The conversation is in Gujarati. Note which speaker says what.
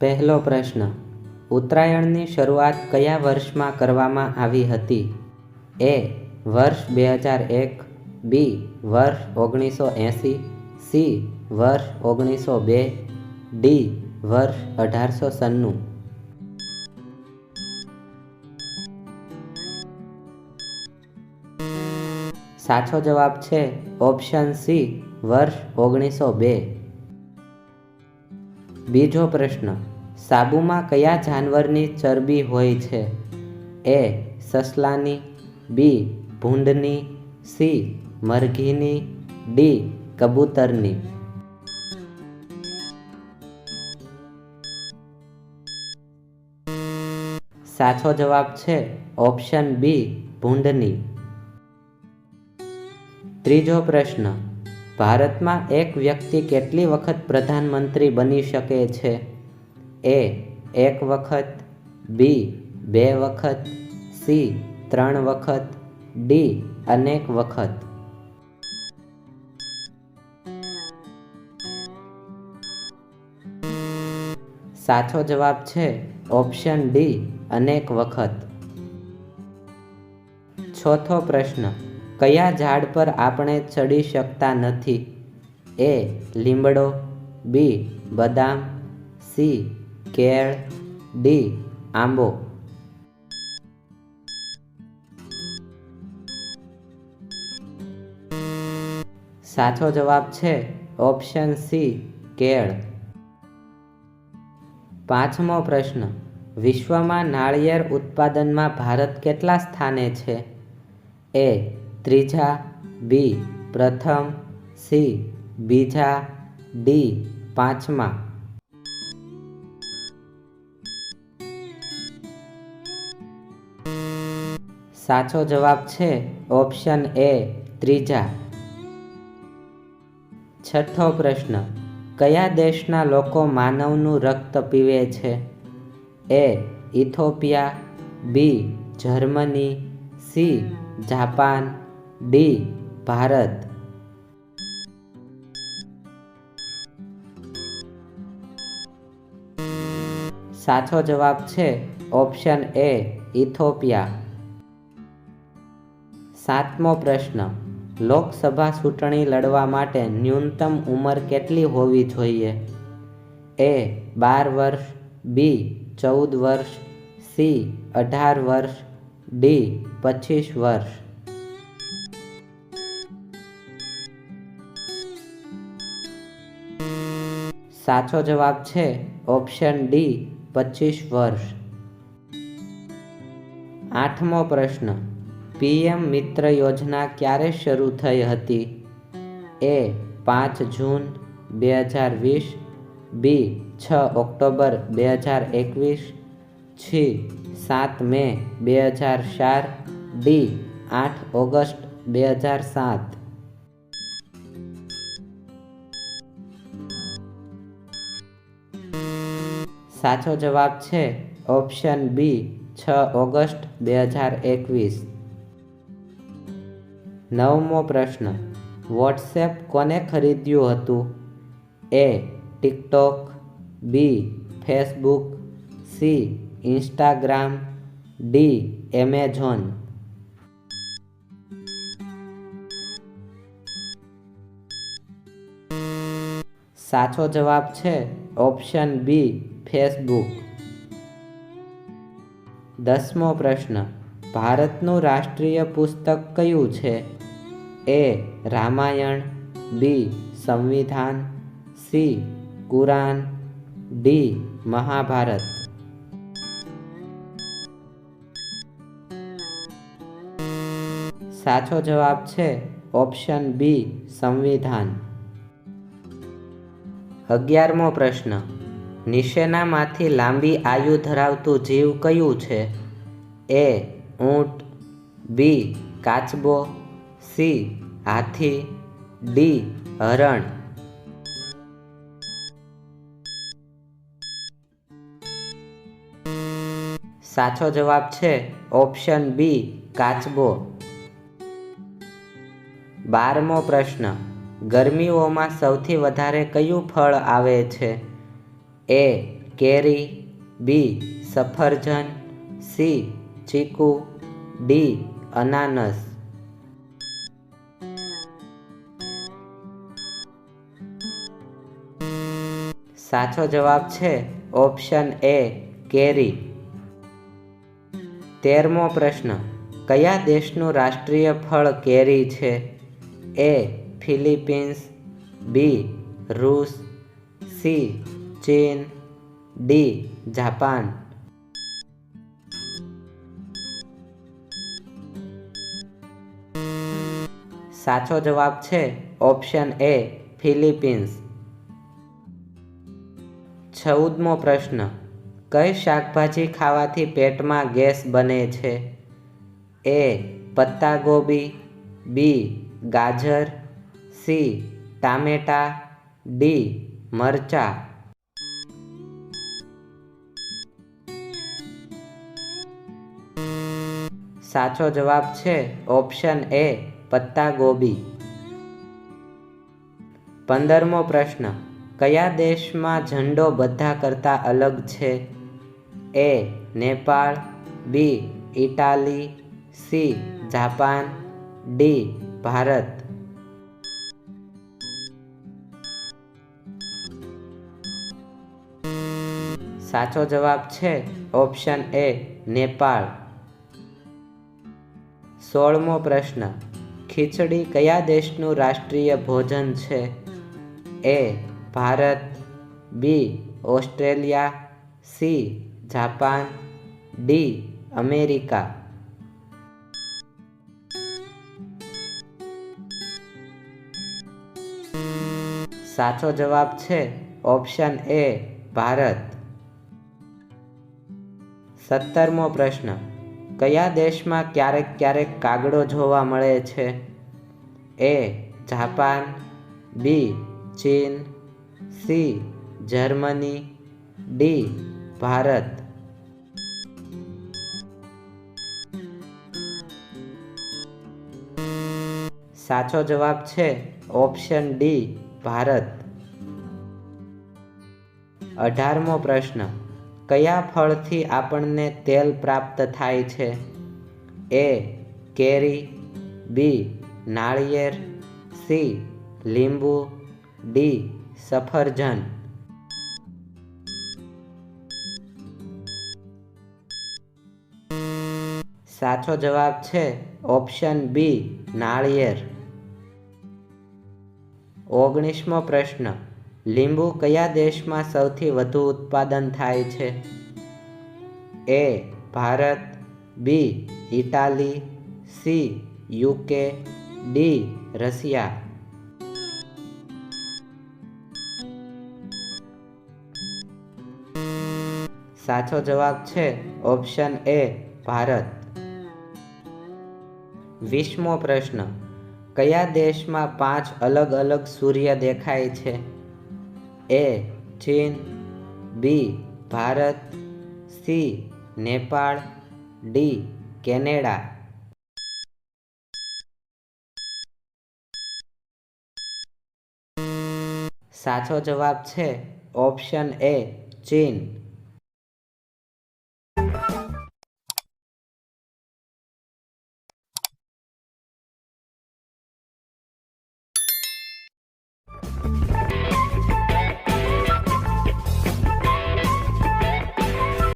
Speaker 1: પહેલો પ્રશ્ન, ઉત્તરાયણની શરૂઆત કયા વર્ષમાં કરવામાં આવી હતી? એ, વર્ષ બે હજાર એક, બી, વર્ષ ઓગણીસો એંસી, સી, વર્ષ ઓગણીસો બે, ડી, વર્ષ અઢારસો સન્નું સાચો જવાબ છે ઓપ્શન સી, વર્ષ ઓગણીસો બે. બીજો પ્રશ્ન, સાબુમાં કયા જાનવરની ચરબી હોય છે? એ, સસલાની, બી, ભૂંડની, સી, મરઘીની, ડી, કબૂતરની. સાચો જવાબ છે ઓપ્શન બી, ભૂંડની. ત્રીજો પ્રશ્ન ભારતમાં એક વ્યક્તિ કેટલી વખત પ્રધાનમંત્રી બની શકે છે? એ, એક વખત, બી, બે વખત, સી, ત્રણ વખત, ડી, અનેક વખત. સાચો જવાબ છે ઓપ્શન ડી, અનેક વખત. ચોથો પ્રશ્ન. કયા ઝાડ પર આપણે ચડી શકતા નથી? એ, લીમડો, બી, બદામ, સી, કેળ, ડી, આંબો. સાચો જવાબ છે ઓપ્શન સી, કેળ. પાંચમો પ્રશ્ન. વિશ્વમાં નાળિયેર ઉત્પાદનમાં ભારત કેટલા સ્થાને છે? એ ત્રીજા બી પ્રથમ સી બીજા ડી પાંચમા. સાચો જવાબ છે ઓપ્શન એ ત્રીજા. છઠ્ઠો પ્રશ્ન, કયા દેશના લોકો માનવનું રક્ત પીવે છે? A Ethiopia, B Germany, C Japan D Bharat. સાચો જવાબ છે ઓપ્શન એ ઇથોપિયા. સાતમો પ્રશ્ન, લોકસભા ચૂંટણી લડવા માટે ન્યૂનતમ ઉંમર કેટલી હોવી જોઈએ? એ બાર વર્ષ, બી ચૌદ વર્ષ, સી અઢાર વર્ષ, ડી પચીસ વર્ષ. સાચો જવાબ છે ઓપ્શન ડી, પચીસ વર્ષ. આઠમો પ્રશ્ન, પીએમ મિત્ર યોજના ક્યારે શરૂ થઈ હતી? એ, પાંચ જૂન, બે હજાર વીસ. બી, છ ઓક્ટોબર, બે હજાર એકવીસ. છી સાત મે, બે હજાર ચાર. ડી, આઠ ઓગસ્ટ, બે હજાર સાત. સાચો જવાબ છે ઓપ્શન બી, છ ઓગસ્ટ બે હજાર એકવીસ. નવમો પ્રશ્ન, વોટ્સએપ કોને ખરીદ્યું હતું? A, TikTok, B, Facebook, C, Instagram, D, Amazon. સાચો જવાબ છે ઓપ્શન બી, ફેસબુક. દસમો પ્રશ્ન. ભારતનું રાષ્ટ્રીય પુસ્તક કયું છે? એ, રામાયણ, બી, સંવિધાન, સી, કુરાન, ડી, મહાભારત. સાચો જવાબ છે ઓપ્શન બી, સંવિધાન. અગિયારમો પ્રશ્ન. નીચેનામાંથી લાંબી આયુ ધરાવતું જીવ કયું છે? એ, ઊંટ, બી, કાચબો, સી, હાથી, ડી, હરણ. સાચો જવાબ છે ઓપ્શન બી, કાચબો. બારમો પ્રશ્ન. ગરમીઓમાં સૌથી વધારે કયું ફળ આવે છે? એ, કેરી, બી, સફરજન, સી, ચીકુ, ડી, અનાનસ. સાચો જવાબ છે ઓપ્શન એ, કેરી. તેરમો પ્રશ્ન, કયા દેશનું રાષ્ટ્રીય ફળ કેરી છે? એ ફિલિપિન્સ, બી, રૂસ, સી, ચીન, ડી, જાપાન. સાચો જવાબ છે ઓપ્શન એ ફિલિપિન્સ. ચૌદમો પ્રશ્ન, કઈ શાકભાજી ખાવાથી પેટમાં ગેસ બને છે? એ, પત્તાગોબી, બી, ગાજર સી, ટામેટા, ડી, મરચા. સાચો જવાબ છે ઓપ્શન એ પત્તાગોબી પંદરમો પ્રશ્ન, કયા દેશમાં ઝંડો બધા કરતાં અલગ છે? A, Nepal, B, Italy, C, Japan, D, Bharat. સાચો જવાબ છે ઓપ્શન એ નેપાળ. સોળમો પ્રશ્ન, ખીચડી કયા દેશનું રાષ્ટ્રીય ભોજન છે? A, Bharat, B, Australia, C, Japan, D, America. સાચો જવાબ છે ઓપ્શન એ ભારત. સત્તરમો પ્રશ્ન. કયા દેશમાં ક્યારેક ક્યારેક કાગડો જોવા મળે છે? એ. જાપાન. બી. ચીન. સી. જર્મની. ડી. ભારત. સાચો જવાબ છે ઓપ્શન ડી, ભારત. અઢારમો પ્રશ્ન. કયા ફળથી આપણને તેલ પ્રાપ્ત થાય છે? એ, કેરી, બી, નાળિયેર, સી, લીંબુ, ડી, સફરજન. સાચો જવાબ છે ઓપ્શન બી, નાળિયેર. ઓગણીસમો પ્રશ્ન. લીંબુ કયા દેશમાં સૌથી વધુ ઉત્પાદન થાય છે? A, Bharat, B, Italy, C, UK, D, Russia. સાચો જવાબ છે ઓપ્શન એ, ભારત. વીસમો પ્રશ્ન, કયા દેશમાં પાંચ અલગ અલગ સૂર્ય દેખાય છે? એ ચીન B Bharat C Nepal D Canada. સાચો જવાબ છે ઓપ્શન એ ચીન.